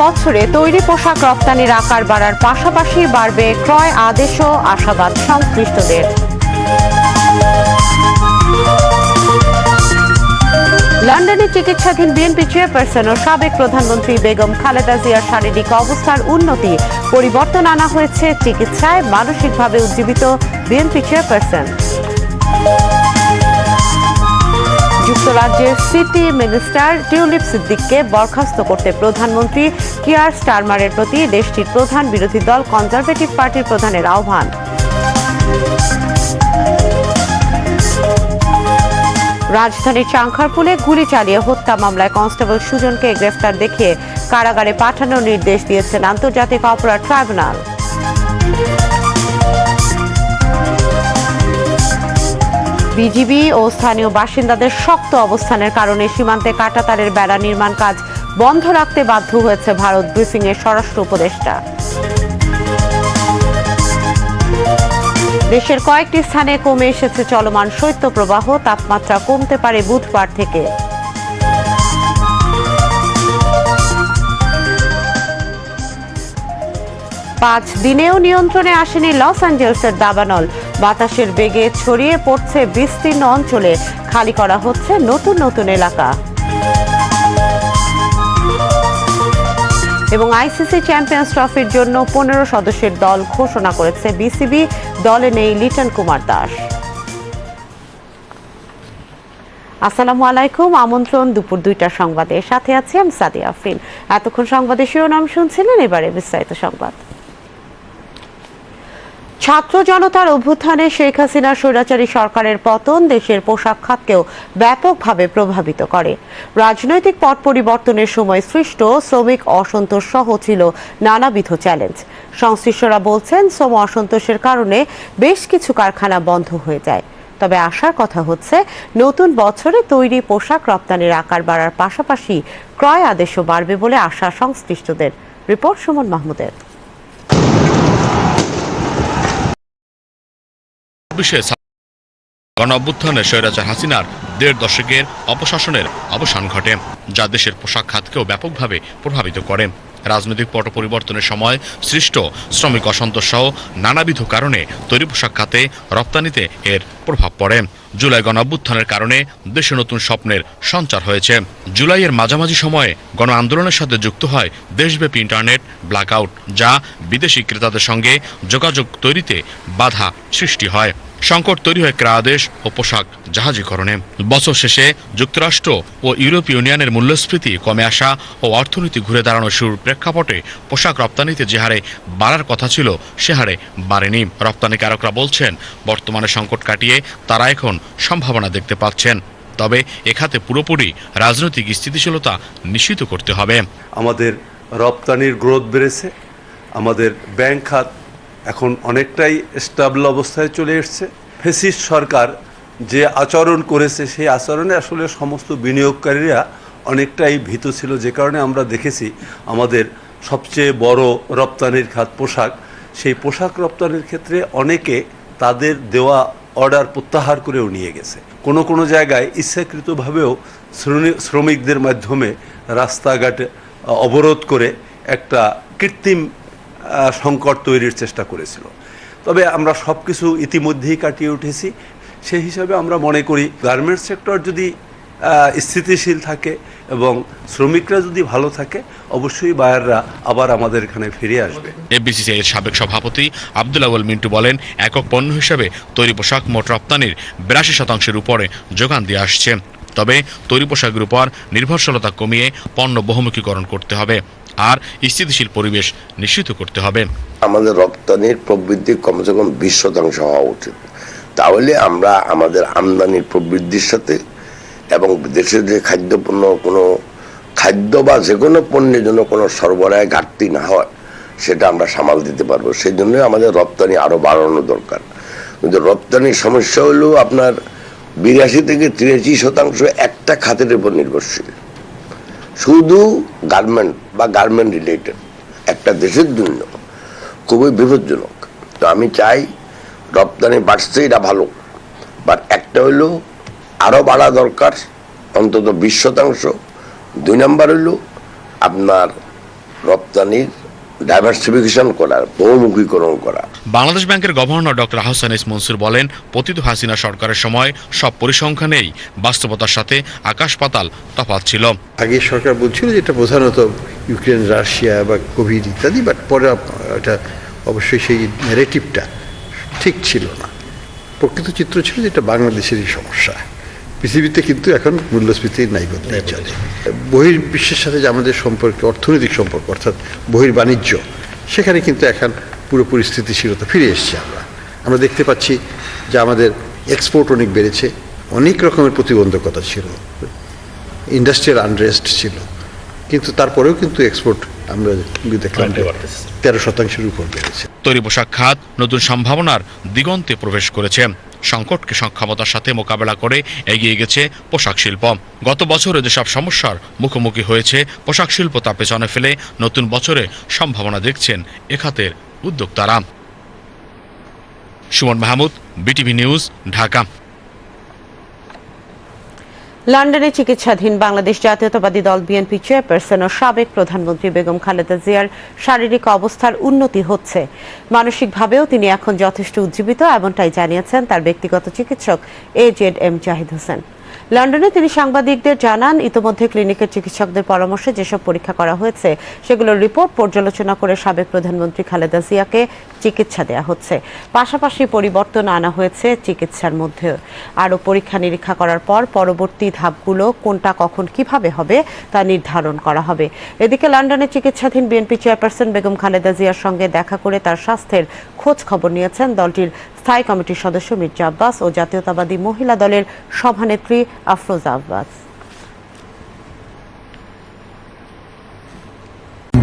বছরে তৈরি পোশাক রপ্তানির আকার বাড়ার পাশাপাশি বাড়বে ক্রয় আদেশও আশাবাদ সংশ্লিষ্টদের। লন্ডনে চিকিৎসাধীন বিএনপি চেয়ারপারসন ও সাবেক প্রধানমন্ত্রী বেগম খালেদা জিয়ার শারীরিক অবস্থার উন্নতি, পরিবর্তন আনা হয়েছে, চিকিৎসায় মানসিকভাবে উজ্জীবিত বিএনপি চেয়ারপারসন। যুক্তরাজ্যের সিটি মিনিস্টার টিউলিপ সিদ্দিককে বরখাস্ত করতে প্রধানমন্ত্রী কিয়ার স্টারমারের প্রতি দেশটির প্রধান বিরোধী দল কনজারভেটিভ পার্টির প্রধানের আহ্বান। রাজধানীর চাংখারপুলে গুলি চালিয়ে হত্যা মামলায় কনস্টেবল সুজনকে গ্রেফতার দেখিয়ে কারাগারে পাঠানোর নির্দেশ দিয়েছেন আন্তর্জাতিক অপরাধ ট্রাইব্যুনাল। বিজিবি ও স্থানীয় বাসিন্দাদের শক্ত অবস্থানের কারণে সীমান্তে কাটাতারের বেড়া নির্মাণ কাজ বন্ধ রাখতে বাধ্য হয়েছে ভারত ব্রিফিং এর স্বরাষ্ট্র উপদেষ্টা। দেশের কয়েকটি স্থানে কমে এসেছে চলমান শৈত্যপ্রবাহ, তাপমাত্রা কমতে পারে বুধবার থেকে। পাঁচ দিনেও নিয়ন্ত্রণে আসেনি লস অ্যাঞ্জেলসের দাবানল। বাতাসের বেগে ছড়িয়ে পড়ছে বিস্তীর্ণ অঞ্চলে। খালি করা হচ্ছে নতুন নতুন এলাকা। এবং আইসিসি চ্যাম্পিয়ন্স ট্রফির জন্য পনেরো সদস্যের দল ঘোষণা করেছে বিসিবি। দলে নেই লিটন কুমার দাস। আসসালামু আলাইকুম, আমন্ত্রণ দুপুর দুইটা সংবাদে। সাথে আছি আমি সাদিয়া আফরিন। এতক্ষণ সংবাদের শিরোনাম শুনছিলেন, এবারে বিস্তারিত সংবাদ। ছাত্র জনতার অভ্যুত্থানে শেখ হাসিনার স্বৈরাচারী সরকারের পতন দেশের পোশাক খাতকেও ব্যাপকভাবে প্রভাবিত করে। রাজনৈতিক পট পরিবর্তনের সময় সৃষ্ট শ্রমিক অসন্তোষ সহ ছিল নানাবিধ চ্যালেঞ্জ। সংশ্লিষ্টরা বলছেন, শ্রম অসন্তোষের কারণে বেশ কিছু কারখানা বন্ধ হয়ে যায়। তবে আশার কথা হচ্ছে, নতুন বছরে তৈরি পোশাক রপ্তানির আকার বাড়ার পাশাপাশি ক্রয় আদেশও বাড়বে বলে আশা সংশ্লিষ্টদের। রিপোর্ট সুমন মাহমুদের। চব্বিশে গণ অভ্যুত্থানে স্বৈরাচার হাসিনার দেড় দশকের অপশাসনের অবসান ঘটে, যা দেশের পোশাক খাতকেও ব্যাপকভাবে প্রভাবিত করে। রাজনৈতিক পট পরিবর্তনের সময় সৃষ্ট শ্রমিক অসন্তোষ সহ নানাবিধ কারণে তৈরি পোশাক খাতে রপ্তানিতে এর প্রভাব পড়ে। জুলাই গণ অভ্যুত্থানের কারণে দেশে নতুন স্বপ্নের সঞ্চার হয়েছে। জুলাইয়ের মাঝামাঝি সময়ে গণ আন্দোলনের সাথে যুক্ত হয় দেশব্যাপী ইন্টারনেট ব্ল্যাকআউট, যা বিদেশি ক্রেতাদের সঙ্গে যোগাযোগ তৈরিতে বাধা সৃষ্টি হয়। সংকট তৈরি হয় ক্রায়াদেশ ও পোশাক জাহাজীকরণে। বছর শেষে যুক্তরাষ্ট্র ও ইউরোপীয় ইউনিয়নের মূল্যস্ফীতি কমে আসা ও অর্থনীতি ঘুরে দাঁড়ানোর শুরুর প্রেক্ষাপটে পোশাক রপ্তানিতে যে হারে বাড়ার কথা ছিল, সে হারে বাড়েনি। রপ্তানিকারকরা বলছেন, বর্তমানে সংকট কাটিয়ে তারা এখন সম্ভাবনা দেখতে পাচ্ছেন। তবে এখাতে পুরোপুরি রাজনৈতিক স্থিতিশীলতা নিশ্চিত করতে হবে। আমাদের রপ্তানির গ্রোথ বেড়েছে। আমাদের ব্যাংক খাত এখন অনেকটাই স্টাবল অবস্থায় চলে এসছে। ফেসিস্ট সরকার যে আচরণ করেছে, সেই আচরণে আসলে সমস্ত বিনিয়োগকারীরা অনেকটাই ভীত ছিল। যে কারণে আমরা দেখেছি আমাদের সবচেয়ে বড় রপ্তানির খাত পোশাক। সেই পোশাক রপ্তানির ক্ষেত্রে অনেকে তাদের দেওয়া অর্ডার প্রত্যাহার করেও নিয়ে গেছে। কোনো কোনো জায়গায় ইচ্ছাকৃতভাবেও শ্রমিক- শ্রমিকদের মাধ্যমে রাস্তাঘাটে অবরোধ করে একটা কৃত্রিম সংকট তৈরির চেষ্টা করেছিল। তবে আমরা সব কিছু ইতিমধ্যেই কাটিয়ে উঠেছি। সেই হিসাবে আমরা মনে করি গার্মেন্টস সেক্টর যদি স্থিতিশীল থাকে এবং শ্রমিকরা যদি ভালো থাকে, অবশ্যই বায়াররা আবার আমাদের এখানে ফিরে আসবে। এফবিসিসিআই এর সাবেক সভাপতি আব্দুল আউয়াল মিন্টু বলেন, একক পণ্য হিসাবে তৈরি পোশাক মোট রপ্তানির বিরাশি শতাংশের উপরে যোগান দিয়ে আসছে। তবে তৈরি পোশাকের উপর নির্ভরশীলতা কমিয়ে পণ্য বহুমুখীকরণ করতে হবে। আর স্থিতিশীল পরিবেশ নিশ্চিত করতে হবে। আমাদের রপ্তানির প্রবৃদ্ধি কমসে কম বিশ শতাংশ হওয়া উচিত। তাহলে আমরা আমাদের আমদানির প্রবৃদ্ধির সাথে এবং দেশের যে খাদ্যপণ্য কোনো খাদ্য বা যে কোনো পণ্যের জন্য কোনো সরবরাহে ঘাটতি না হয়, সেটা আমরা সামাল দিতে পারব। সেই জন্য আমাদের রপ্তানি আরও বাড়ানো দরকার। কিন্তু রপ্তানির সমস্যা হলো আপনার বিরাশি থেকে তিরাশি শতাংশ একটা খাতের উপর নির্ভরশীল। শুধু গার্মেন্ট বা গার্মেন্ট রিলেটেড, একটা দেশের জন্য খুবই বিপজ্জনক। তো আমি চাই রপ্তানি বাড়ছে, এটা ভালো। বাট একটা হইল আরও বাড়া দরকার, অন্তত বিশ শতাংশ। দুই নম্বর হইল আপনার রপ্তানির ডাইভার্সিফিকেশন করার বহুমুখীকরণ করা বাংলাদেশ ব্যাংকের গভর্নর ডক্টর আহসান ইস মনসুর বলেন পতিত হাসিনা সরকারের সময় সব পরিসংখ্যানেই বাস্তবতার সাথে আকাশ পাতাল তফাৎ ছিল। আগে সরকার বলছিল যে এটা প্রধানত ইউক্রেন রাশিয়া বা কোভিড ইত্যাদি বাট পরে এটা অবশ্যই সেই ন্যারেটিভটা ঠিক ছিল না। প্রকৃত চিত্র ছিল যে এটা বাংলাদেশেরই সমস্যা। পৃথিবীতে কিন্তু এখন মূল্যস্ফীতি নাই বললেই চলে বহির্বিশ্বের সাথে যে আমাদের সম্পর্ক অর্থনৈতিক সম্পর্ক অর্থাৎ বহির্বাণিজ্য সেখানে কিন্তু এখন পুরোপুরি স্থিতিশীলতা ফিরে এসেছে আমরা। আমরা দেখতে পাচ্ছি যে আমাদের এক্সপোর্ট অনেক বেড়েছে অনেক রকমের প্রতিবন্ধকতা ছিল ইন্ডাস্ট্রিয়াল আনরেস্ট ছিল কিন্তু তারপরেও কিন্তু এক্সপোর্ট আমরা দেখলাম তেরো শতাংশের উপর বেড়েছে। তৈরি পোশাক খাত নতুন সম্ভাবনার দিগন্তে প্রবেশ করেছে। সংকটকে সক্ষমতার সাথে মোকাবেলা করে এগিয়ে গেছে পোশাক শিল্প। গত বছরে যেসব সমস্যার মুখোমুখি হয়েছে, পোশাক শিল্প তা পেছনে ফেলে নতুন বছরে সম্ভাবনা দেখছেন এখাতের খাতের উদ্যোক্তারা। Suman Mahmud, BTV news, Dhaka. লন্ডনে চিকিৎসাধীন বাংলাদেশ জাতীয়তাবাদী দল বিএনপি চেয়ারপারসন ও সাবেক প্রধানমন্ত্রী বেগম খালেদা জিয়ার শারীরিক অবস্থার উন্নতি হচ্ছে। মানসিকভাবেও তিনি এখন যথেষ্ট উজ্জীবিত, এমনটাই জানিয়েছেন তার ব্যক্তিগত চিকিৎসক A Z M Zahid Hossain. লন্ডনে তিনি সাংবাদিকদের জানান, ইতোমধ্যে ক্লিনিকের চিকিৎসকদের পরামর্শে যেসব পরীক্ষা করা হয়েছে, সেগুলোর রিপোর্ট পর্যালোচনা করে সাবেক প্রধানমন্ত্রী খালেদা জিয়াকে চিকিৎসা দেওয়া হচ্ছে। পাশাপাশি পরিবর্তন আনা হয়েছে চিকিৎসার মধ্যে। আরও পরীক্ষা নিরীক্ষা করার পর পরবর্তী ধাপগুলো কোনটা কখন কীভাবে হবে তা নির্ধারণ করা হবে। এদিকে লন্ডনে চিকিৎসাধীন বিএনপি চেয়ারপারসন বেগম খালেদা জিয়ার সঙ্গে দেখা করে তার স্বাস্থ্যের খোঁজ খবর নিয়েছেন। দলটির স্থায়ী কমিটির সদস্য মির্জা আব্বাস ও জাতীয়তাবাদী মহিলা দলের সভানেত্রী আফরোজা আব্বাস।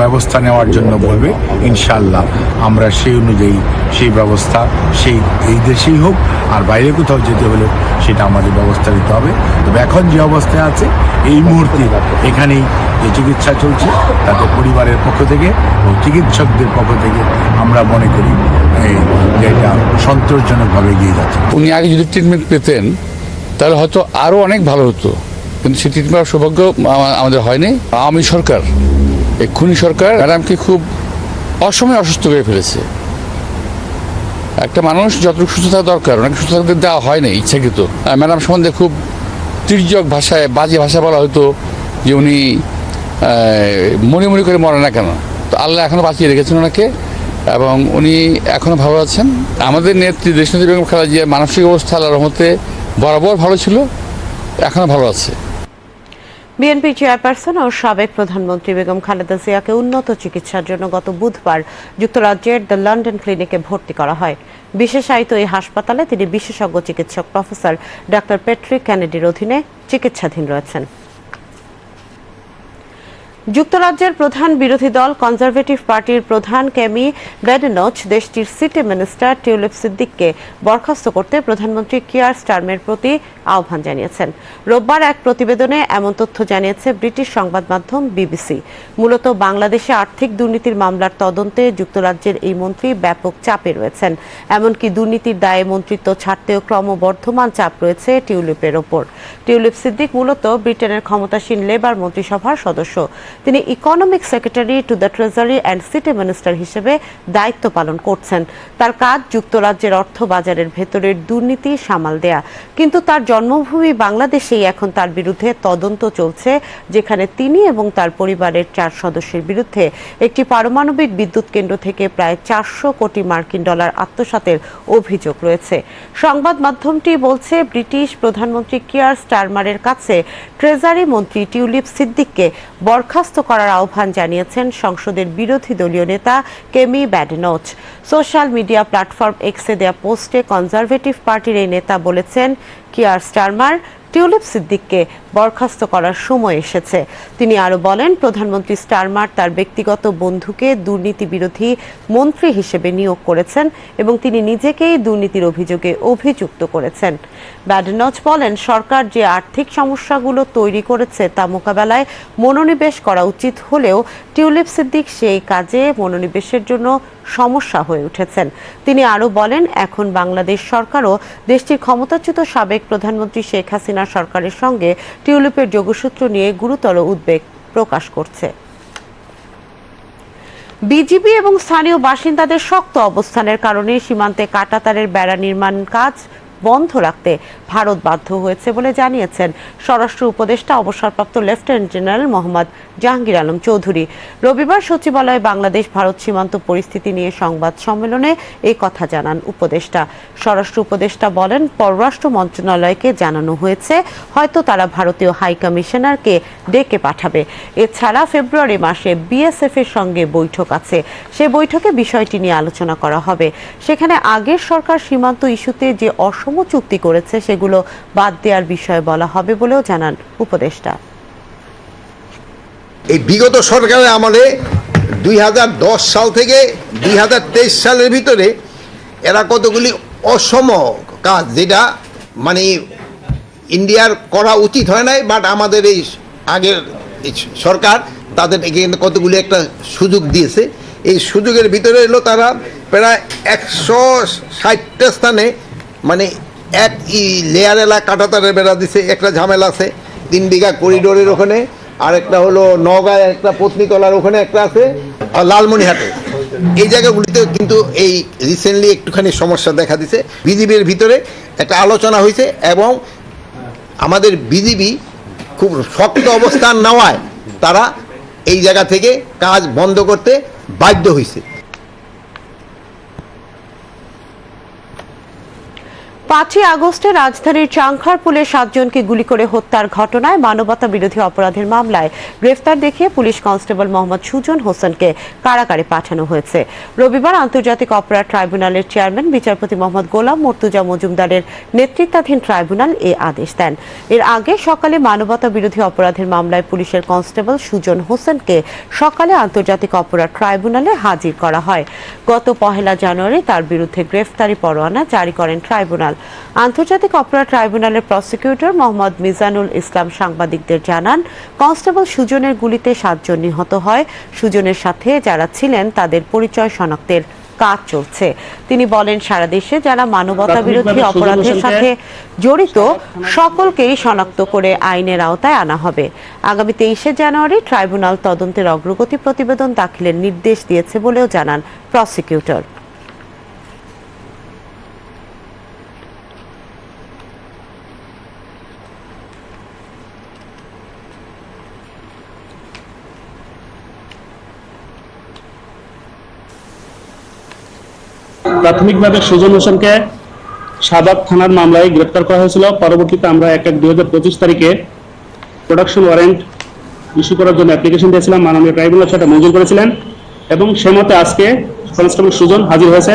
ব্যবস্থা নেওয়ার জন্য বলবে ইনশাল্লাহ আমরা সেই অনুযায়ী সেই ব্যবস্থা সেই এই দেশেই হোক, আর বাইরে কোথাও যেতে হলে সেটা আমাদের ব্যবস্থা নিতে হবে। তবে এখন যে অবস্থায় আছে, এই মুহূর্তে এখানেই যে চিকিৎসা চলছে, তাতে পরিবারের পক্ষ থেকে ও চিকিৎসকদের পক্ষ থেকে আমরা মনে করি এই, যে এটা সন্তোষজনকভাবে এগিয়ে যাচ্ছে। উনি আগে যদি ট্রিটমেন্ট পেতেন তাহলে হয়তো আরও অনেক ভালো হতো। কিন্তু সেই ট্রিটমেন্ট সৌভাগ্য আমাদের হয়নি। আওয়ামী সরকার এক্ষুনি সরকার ম্যাডামকে খুব অসময়ে অসুস্থ করে ফেলেছে। একটা মানুষ যতটুকু সুস্থ থাকা দরকার ওনাকে সুস্থ থাকতে দেওয়া হয়নি ইচ্ছাকৃত। আহ, ম্যাডাম সম্বন্ধে খুব তির্যক ভাষায় বাজে ভাষা বলা হতো যে উনি মনে মনে করে মরে না কেন? তো আল্লাহ এখনও বাঁচিয়ে রেখেছেন ওনাকে। এবং উনি এখনও ভালো আছেন। আমাদের নেত্রী দেশনেত্রী বেগম জিয়ার মানসিক অবস্থা আল্লাহর রহমতে বরাবর ভালো ছিল এখনও ভালো আছে। বিএনপি চেয়ারপারসন ও সাবেক প্রধানমন্ত্রী বেগম খালেদা জিয়াকে উন্নত চিকিৎসার জন্য গত বুধবার যুক্তরাজ্যের দ্য লন্ডন ক্লিনিকে ভর্তি করা হয়। বিশেষায়িত এই হাসপাতালে তিনি বিশেষজ্ঞ চিকিৎসক প্রফেসর ডাক্তার পেট্রিক ক্যানেডির অধীনে চিকিৎসাধীন রয়েছেন। যুক্তরাজ্যের প্রধান বিরোধী দল কনজারভেটিভ পার্টির প্রধান কেমি ব্যাডেনচ দেশটির সিটি মিনিস্টার টিউলিপ সিদ্দিককে বরখাস্ত করতে প্রধানমন্ত্রী কিয়ার স্টারমের প্রতি আহ্বান জানিয়েছেন। রোববার এক প্রতিবেদনে এমন তথ্য জানিয়েছে ব্রিটিশ সংবাদ মাধ্যম বিবিসি। মূলত বাংলাদেশে আর্থিক দুর্নীতির মামলার তদন্তে যুক্তরাজ্যের এই মন্ত্রী ব্যাপক চাপে রয়েছেন। এমনকি দুর্নীতির দায়ে মন্ত্রিত্ব ছাড়তেও ক্রমবর্ধমান চাপ রয়েছে টিউলিপের ওপর। টিউলিপ সিদ্দিক মূলত ব্রিটেনের ক্ষমতাসীন লেবার মন্ত্রিসভার সদস্য। তিনি economic secretary to the treasury and city minister হিসেবে দায়িত্ব পালন করছেন। তার কাজ যুক্তরাজ্যের অর্থ বাজারের ভেতরের দুর্নীতি সামাল দেয়া। কিন্তু তার জন্মভূমি বাংলাদেশেই এখন তার বিরুদ্ধে তদন্ত চলছে, যেখানে তিনি এবং তার পরিবারের চার সদস্যের বিরুদ্ধে একটি পারমাণবিক বিদ্যুৎ কেন্দ্র থেকে প্রায় চারশো কোটি মার্কিন ডলার আত্মসাতের অভিযোগ রয়েছে। সংবাদ মাধ্যমটি বলছে, ব্রিটিশ প্রধানমন্ত্রী কিয়ার স্টারমারের কাছে ট্রেজারি মন্ত্রী টিউলিপ সিদ্দিককে বরখাস্ত করার আহ্বান জানিয়েছেন সংসদের বিরোধী দলীয় নেতা Kemi Badenoch. Social media platform এক্সে দেয়া পোস্টে কনজারভেটিভ পার্টির এই নেতা বলেছেন, কিয়ার স্টারমার টিউলিপ সিদ্দিককে বরখাস্ত করার সময় এসেছে। তিনি আরও বলেন, প্রধানমন্ত্রী স্টারমার তার ব্যক্তিগত বন্ধুকে দুর্নীতি বিরোধী মন্ত্রী হিসেবে নিয়োগ করেছেন এবং তিনি নিজেকেই দুর্নীতির অভিযোগে অভিযুক্ত করেছেন। ব্যাডনচ বলেন, সরকার যে আর্থিক সমস্যাগুলো তৈরি করেছে তা মোকাবেলায় মনোনিবেশ করা উচিত হলেও টিউলিপ সিদ্দিক সেই কাজে মনোনিবেশের জন্য সমস্যা হয়ে উঠেছেন। তিনি আরও বলেন, এখন বাংলাদেশ সরকারও দেশটির ক্ষমতাচ্যুত সাবেক প্রধানমন্ত্রী শেখ হাসিনা সরকারের সঙ্গে টিউলিপের যোগসূত্র নিয়ে গুরুতর উদ্বেগ প্রকাশ করছে। বিজিবি এবং স্থানীয় বাসিন্দাদের শক্ত অবস্থানের কারণে সীমান্তে কাটাতারের বেড়া নির্মাণ কাজ বন্ধ রাখতে ভারত বাধ্য হয়েছে বলে জানিয়েছেন স্বরাষ্ট্র উপদেষ্টা অবসরপ্রাপ্ত লেফটেন্যান্ট জেনারেল মোহাম্মদ জাহাঙ্গীর আলম চৌধুরী। রবিবার সচিবালয়ে বাংলাদেশ ভারত সীমান্ত পরিস্থিতি নিয়ে সংবাদ সম্মেলনে এই কথা জানান উপদেষ্টা। স্বরাষ্ট্র উপদেষ্টা বলেন, পররাষ্ট্র মন্ত্রণালয়কে জানানো হয়েছে, হয়তো তারা ভারতীয় হাই কমিশনারকে ডেকে পাঠাবে। এছাড়া ফেব্রুয়ারি মাসে বিএসএফ এর সঙ্গে বৈঠক আছে। সে বৈঠকে বিষয়টি নিয়ে আলোচনা করা হবে। সেখানে আগের সরকার সীমান্ত ইস্যুতে যে অসম চুক্তি করেছে, সেগুলো বাদ দেওয়ার বিষয়ে বলা হবে বলেও জানান উপদেষ্টা। এই বিগত সরকারের আমলে দুই সাল থেকে দুই হাজার তেইশ সালের ভিতরে এরা কতগুলি অসম কাজ, যেটা মানে ইন্ডিয়ার করা উচিত হয় নাই বাট আমাদের এই আগের সরকার তাদের কতগুলি একটা সুযোগ দিয়েছে। এই সুযোগের ভিতরে এলো তারা প্রায় একশো ষাটটা স্থানে মানে এক ই লেয়ার এলাকা কাটাতারের বেড়া দিছে, একটা ঝামেলা আছে, তিন বিঘা করিডোরের ওখানে আর একটা হলো নগাঁয় একটা পত্নীতলার ওখানে একটা আছে, আর লালমনিহাটে এই জায়গাগুলিতে কিন্তু এই রিসেন্টলি একটুখানি সমস্যা দেখা দিছে। বিজিবির ভিতরে একটা আলোচনা হয়েছে এবং আমাদের বিজিবি খুব শক্ত অবস্থান নেওয়ায় তারা এই জায়গা থেকে কাজ বন্ধ করতে বাধ্য হয়েছে। পাঁচই আগস্টে রাজধানীর চাংখারপুলে সাতজনকে গুলি করে হত্যার ঘটনায় মানবতা বিরোধী অপরাধের মামলায় গ্রেফতার দেখিয়ে পুলিশ কনস্টেবল মোহাম্মদ সুজন হোসেনকে কারাগারে পাঠানো হয়েছে। রবিবার আন্তর্জাতিক অপরাধ ট্রাইব্যুনালের চেয়ারম্যান, বিচারপতি মোহাম্মদ গোলাম মর্তুজা মজুমদারের নেতৃত্বাধীন ট্রাইব্যুনাল এ আদেশ দেন। এর আগে সকালে মানবতা বিরোধী অপরাধের মামলায় পুলিশের কনস্টেবল সুজন হোসেনকে সকালে আন্তর্জাতিক অপরাধ ট্রাইব্যুনালে হাজির করা হয়। গত পহেলা জানুয়ারি তার বিরুদ্ধে গ্রেফতারি পরোয়ানা জারি করেন ট্রাইব্যুনাল। আন্তর্জাতিক অপরাধ ট্রাইব্যুনালের প্রসিকিউটর মোহাম্মদ মিজানুল ইসলাম সাংবাদিকদের জানান কনস্টেবল সুজনের গুলিতে সাতজন নিহত হয়। সুজনের সাথে যারা ছিলেন তাদের পরিচয় শনাক্তের কাজ চলছে। তিনি বলেন সারা দেশে যারা মানবতা বিরোধী অপরাধের সাথে জড়িত সকলকেই শনাক্ত করে আইনের আওতায় আনা হবে। আগামী তেইশে জানুয়ারি ট্রাইব্যুনাল তদন্তের অগ্রগতি প্রতিবেদন দাখিলের নির্দেশ দিয়েছে বলেও জানান প্রসিকিউটর। প্রাথমিকভাবে সুজন হোসেনকে সাদাত থানার মামলায় গ্রেপ্তার করা হয়েছিল। পরবর্তীতে আমরা এক এক দুই পঁচিশ তারিখে প্রোডাকশন ওয়ারেন্ট ইস্যু করার জন্য অ্যাপ্লিকেশন দিয়েছিলাম। মাননীয় ট্রাইব্যুনাল সেটা মঞ্জুর করেছিলেন। এবং সে মতে আজকে কনস্টেবল সুজন হাজির হয়েছে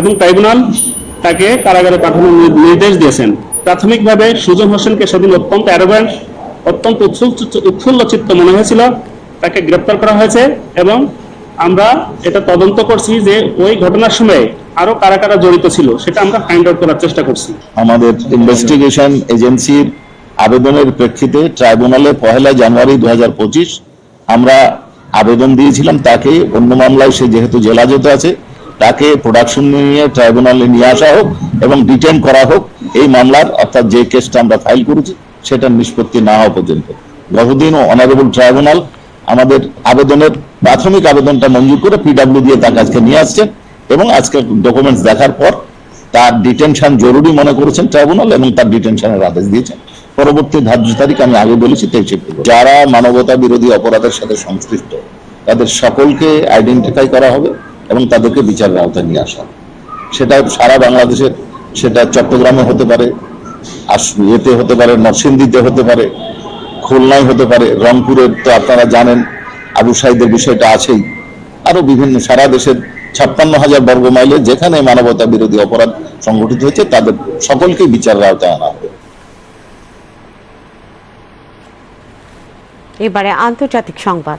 এবং ট্রাইব্যুনাল তাকে কারাগারে পাঠানোর নির্দেশ দিয়েছেন। প্রাথমিকভাবে সুজন হোসেনকে সেদিন অত্যন্ত অ্যারোগ্যান্ট অত্যন্ত উৎফুল্ল চিত্ত মনে হয়েছিল। তাকে গ্রেপ্তার করা হয়েছে এবং আমরা এটা তদন্ত করছি যে ওই ঘটনার সময় আরও কারা কারা জড়িত ছিল, সেটা আমরা ফাইন্ড আউট করার চেষ্টা করছি। আমাদের ইনভেস্টিগেশন এজেন্সির আবেদনের প্রেক্ষিতে ট্রাইব্যুনালে পহেলা জানুয়ারি দু হাজার পঁচিশ আমরা আবেদন দিয়েছিলাম তাকে, অন্য মামলায় সে যেহেতু জেলা জেলাজত আছে, তাকে প্রোডাকশন নিয়ে ট্রাইব্যুনালে নিয়ে আসা হোক এবং ডিটেন করা হোক, এই মামলার অর্থাৎ যে কেসটা আমরা ফাইল করেছি, সেটা নিষ্পত্তি না হওয়া পর্যন্ত। গতদিন অনারেবল ট্রাইব্যুনাল আমাদের আবেদনের প্রাথমিক আবেদনটা মঞ্জুর করে পিডাব্লিউ দিয়ে তাকে আজকে নিয়ে আসছেন এবং আজকে ডকুমেন্টস দেখার পর তার ডিটেনশন জরুরি মনে করেছেন ট্রাইব্যুনাল এবং তার ডিটেনশনের আদেশ দিয়েছেন পরবর্তী ধার্য তারিখ আমি আগে বলেছি, তেইশে যারা মানবতা বিরোধী অপরাধের সাথে সংশ্লিষ্ট, তাদের সকলকে আইডেন্টিফাই করা হবে এবং তাদেরকে বিচারের আওতায় নিয়ে আসা হবে। সেটা সারা বাংলাদেশের সেটা চট্টগ্রামে হতে পারে ইয়েতে হতে পারে, নরসিংদীতে হতে পারে, খুলনায় হতে পারে রংপুরের তো আপনারা জানেন আবু সাইদের বিষয়টা আছেই। আরও বিভিন্ন সারা দেশের ছাপ্পান্ন হাজার বর্গ মাইলে যেখানে মানবতা বিরোধী অপরাধ সংগঠিত হয়েছে, তাদের সকলকে বিচারের আওতায় আনা হবে। এবারে আন্তর্জাতিক সংবাদ।